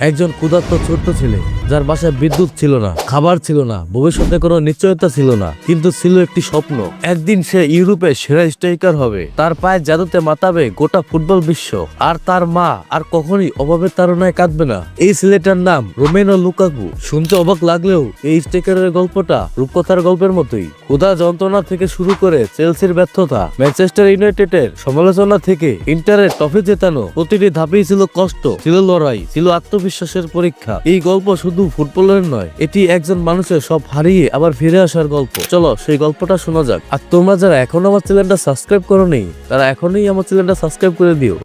একজন ক্ষুধার্ত ছোট্ট ছেলে। যার বাসায় বিদ্যুৎ ছিল না, খাবার ছিল না, ভবিষ্যতে কোনো নিশ্চয়তা ছিল না, কিন্তু ছিল একটি স্বপ্ন। একদিন সে ইউরোপে সেরা স্ট্রাইকার হবে। তার পায়ে জাদুতে মাতাবে গোটা ফুটবল বিশ্ব। আর তার মা আর কখনই অভাবের তাড়নায় কাঁদবে না। এই ছেলেটার নাম রোমেনো লুকাকু। শুনতে অবাক লাগলেও এই স্ট্রাইকারের গল্পটা রূপকথার গল্পের মতোই। ক্ষুধা যন্ত্রণা থেকে শুরু করে চেলসির ব্যর্থতা, ম্যানচেস্টার ইউনাইটেডের সমালোচনা থেকে ইন্টারের ট্রফি জেতানো, প্রতিটি ধাপেই ছিল কষ্ট, ছিল লড়াই, ছিল আত্মবিশ্বাসের পরীক্ষা। এই গল্প শুধু ফুটবলের নয়, এটি একজন মানুষের সব হারিয়ে আবার ফিরে আসার গল্প। চলো সেই গল্পটা শোনা যাক। আর তোমরা যারা এখন আমার চ্যানেলটা সাবস্ক্রাইব করো তারা এখনই আমার চ্যানেলটা সাবস্ক্রাইব করে দিও।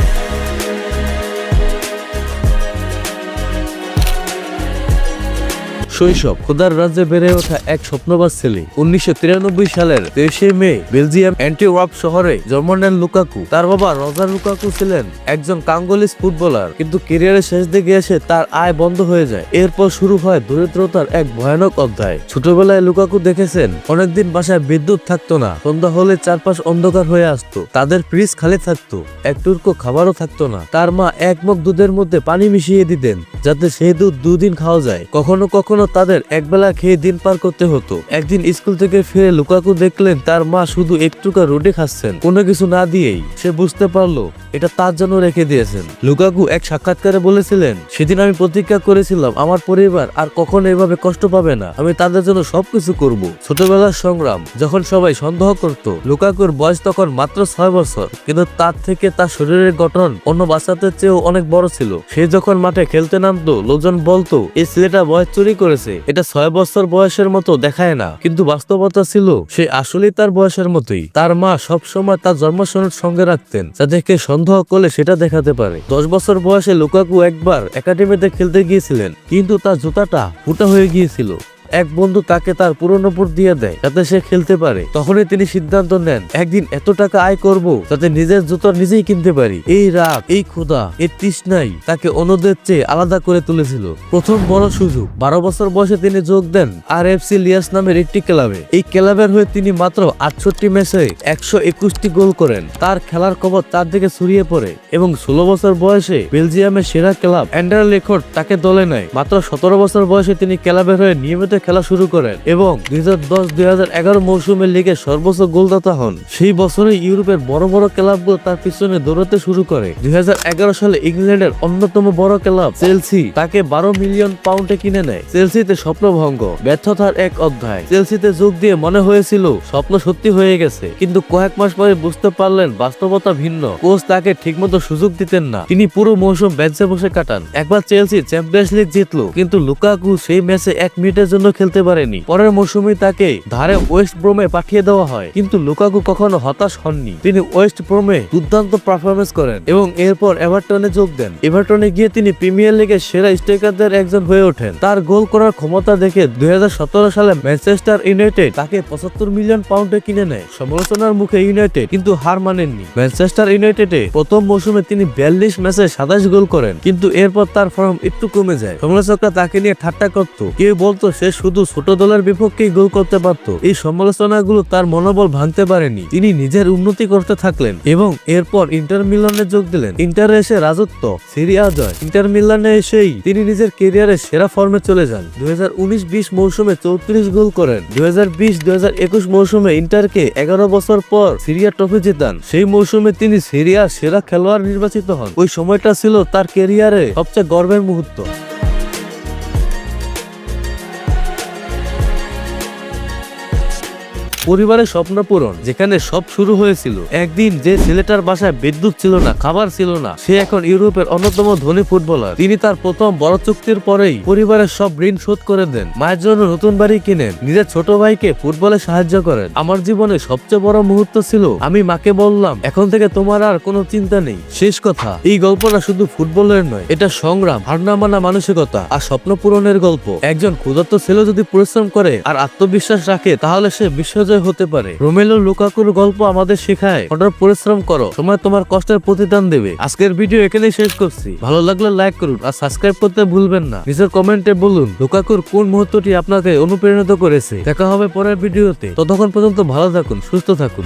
শৈশব খোদার রাজ্যে বেড়ে ওঠা এক স্বপ্নবাজ ছেলে। উনিশশো তিরানব্বই সালের তেইশে মে বেলজিয়াম অ্যান্টিওয়ার্প শহরে জন্ম নেন লুকাকু। তার বাবা রজার লুকাকু ছিলেন একজন কাঙ্গলিস ফুটবলার, কিন্তু ক্যারিয়ারের শেষ দিকে এসে তার আয় বন্ধ হয়ে যায়। এরপর শুরু হয় দরিদ্রতার এক ভয়ানক অধ্যায়। ছোটবেলায় লুকাকু দেখেছেন, অনেকদিন বাসায় বিদ্যুৎ থাকতো না, সন্ধ্যা হলে চারপাশ অন্ধকার হয়ে আসতো, তাদের ফ্রিজ খালি থাকতো, এক টুকরো খাবারও থাকতো না। তার মা এক মগ দুধের মধ্যে পানি মিশিয়ে দিতেন, যাতে সেই দুধ দুদিন খাওয়া যায়। কখনো কখনো তাদের একবেলা খেয়ে দিন পার করতে হতো। একদিন স্কুল থেকে ফিরে লুকাকু দেখলেন তার মা শুধু একটুকা রুটি খাচ্ছেন। কোনো কিছু না দিয়েই সে বুঝতে পারল এটা তার জন্য রেখে দিয়েছেন। লুকাকু এক সাক্ষাৎকারে বলেছিলেন, সেদিন আমি প্রতিজ্ঞা করেছিলাম, আমার পরিবার আর কখনো এভাবে কষ্ট পাবে না। আমি তাদের জন্য সবকিছু করব। ছোটবেলার সংগ্রাম, যখন সবাই সন্দেহ করত, লুকাকুর বয়স তখন মাত্র ছয় বছর। কিন্তু তার থেকে তার শরীরের গঠন অন্য বাচ্চাদের চেয়েও অনেক বড় ছিল। সে যখন মাঠে খেলতে নামতো, লোকজন বলতো, এই ছেলেটা বয়স চুরি করেছে, এটা ছয় বছর বয়সের মতো দেখায় না। কিন্তু বাস্তবতা ছিল, সে আসলেই তার বয়সের মতোই। তার মা সবসময় তার জন্মসনদ সঙ্গে রাখতেন যাতে কে সন্দেহ করলে সেটা দেখাতে পারে। দশ বছর বয়সে লুকাকু একবার একাডেমিতে খেলতে গিয়েছিলেন, কিন্তু তার জুতাটা ফুটা হয়ে গিয়েছিল। এক বন্ধু তাকে তার পুরনো বুট দিয়ে দেয়, যাতে সে খেলতে পারে। তখনই তিনি সিদ্ধান্ত নেন, একদিন এত টাকা আয় করব, যাতে নিজের জুতো নিজেই কিনতে পারি। এই রাগ, এই ক্ষুধা এই তৃষ্ণাই তাকে অন্যদের চেয়ে আলাদা করে তুলেছিল। প্রথম বড় সুযোগ, বারো বছর বয়সে তিনি যোগ দেন আর এফ সি লিয়াস নামের একটি ক্লাবে। এই ক্লাবের হয়ে তিনি মাত্র আটষট্টি ম্যাচে একশো একুশটি গোল করেন। তার খেলার খবর তার দিকে ছড়িয়ে পড়ে এবং ষোলো বছর বয়সে বেলজিয়ামের সেরা ক্লাব অ্যান্ডার লেখট তাকে দলে নেয়। মাত্র সতেরো বছর বয়সে তিনি ক্লাবের হয়ে নিয়মিত খেলা শুরু করেন এবং দুই হাজার দশ, দুই হাজার এগারো মৌসুমের লিগে সর্বোচ্চ গোলদাতা হন। সেই বছরে ইউরোপের বড় বড় ক্লাবগুলো তার পিছনে দৌড়াতে শুরু করে। দুই হাজার এগারো সালে ইংল্যান্ডের অন্যতম বড় ক্লাব চেলসি তাকে বারো মিলিয়ন পাউন্ডে কিনে নেয়। চেলসিতে স্বপ্নভঙ্গ, ব্যর্থতার এক অধ্যায়। চেলসিতে যোগ দিয়ে মনে হয়েছিল স্বপ্ন সত্যি হয়ে গেছে, কিন্তু কয়েক মাস পরে বুঝতে পারলেন বাস্তবতা ভিন্ন। কোচ তাকে ঠিকমতো সুযোগ দিতেন না। তিনি পুরো মৌসুম বেঞ্চে বসে কাটান। একবার চেলসি চ্যাম্পিয়ন্স লিগ জিতলো, কিন্তু লুকাকু সেই ম্যাচে এক মিনিটের জন্য খেলতে পারেনি। পরের মৌসুমে তাকে ধারে ওয়েস্ট ব্রোমে পাঠিয়ে দেওয়া হয়। কিন্তু লুকাকু কখনো হতাশ হননি। তিনি ওয়েস্ট ব্রোমে দুর্দান্ত পারফরমেন্স করেন এবং এরপর এভারটনে যোগ দেন। এভারটনে গিয়ে তিনি প্রিমিয়ার লিগের সেরা স্ট্রাইকারদের একজন হয়ে ওঠেন। তার গোল করার ক্ষমতা দেখে দুই সালে ম্যানচেস্টার ইউনাইটেড তাকে পঁচাত্তর মিলিয়ন পাউন্ডে কিনে নেয়। সমালোচনার মুখে ইউনাইটেড কিন্তু হার মানেননি। ম্যানচেস্টার ইউনাইটেডে প্রথম মৌসুমে তিনি বিয়াল্লিশ ম্যাচে সাতাশ গোল করেন। কিন্তু এরপর তার ফর্ম একটু কমে যায়। সমালোচকরা তাকে নিয়ে ঠাট্টা করত। কেউ বলতো সে শুধু ছোট দলের বিপক্ষেই গোল করতে পারত। এই সমালোচনাগুলো তার মনোবল ভাঙতে পারেনি। তিনি নিজের উন্নতি করতে থাকলেন এবং এরপর ইন্টার মিলানে যোগ দিলেন। ইন্টারে এসে রাজত্ব সিরিয়া জয়। ইন্টার মিলানে এসেই তিনি নিজের কেরিয়ারের সেরা ফর্মে চলে যান। দুই মৌসুমে চৌত্রিশ গোল করেন। দুই হাজার মৌসুমে ইন্টারকে এগারো বছর পর সিরিয়া ট্রফি জেতান। সেই মৌসুমে তিনি সিরিয়ার সেরা খেলোয়াড় নির্বাচিত হন। ওই সময়টা ছিল তার কেরিয়ারে সবচেয়ে গর্বের মুহূর্ত। পরিবারের স্বপ্ন পূরণ, যেখানে সব শুরু হয়েছিল। একদিন যে ছেলেটার বাসায় বিদ্যুৎ ছিল না, খাবার ছিল না, সে এখন ইউরোপের অন্যতম ধনী ফুটবলার। তিনি তার প্রথম বড় চুক্তির পরেই পরিবারের সব ঋণ শোধ করে দেন। মায়ের জন্য নতুন বাড়ি কিনেন, নিজের ছোট ভাইকে ফুটবলে সাহায্য করেন। আমার জীবনে সবচেয়ে বড় মুহূর্ত ছিল, আমি মাকে বললাম, এখন থেকে তোমার আর কোনো চিন্তা নেই, শেষ কথা। এই গল্পটা শুধু ফুটবলের নয়, এটা সংগ্রাম হারনা মানা মানসিকতা আর স্বপ্ন পূরণের গল্প। একজন ক্ষুধার্ত ছেলে যদি পরিশ্রম করে আর আত্মবিশ্বাস রাখে, তাহলে সে বিশ্বজয় হতে পারে। রোমেলো লুকাকুর গল্প আমাদের শেখায় কঠোর পরিশ্রম করো, সময় তোমার কষ্টের প্রতিদান দেবে। আজকের ভিডিও এখানেই শেষ করছি। ভালো লাগলে লাইক করুন আর সাবস্ক্রাইব করতে ভুলবেন না। নিজের কমেন্টে বলুন, লোকাকুর কোন মুহূর্তটি আপনাকে অনুপ্রেরণিত করেছে? দেখা হবে পরের ভিডিওতে। ততক্ষণ পর্যন্ত ভালো থাকুন, সুস্থ থাকুন।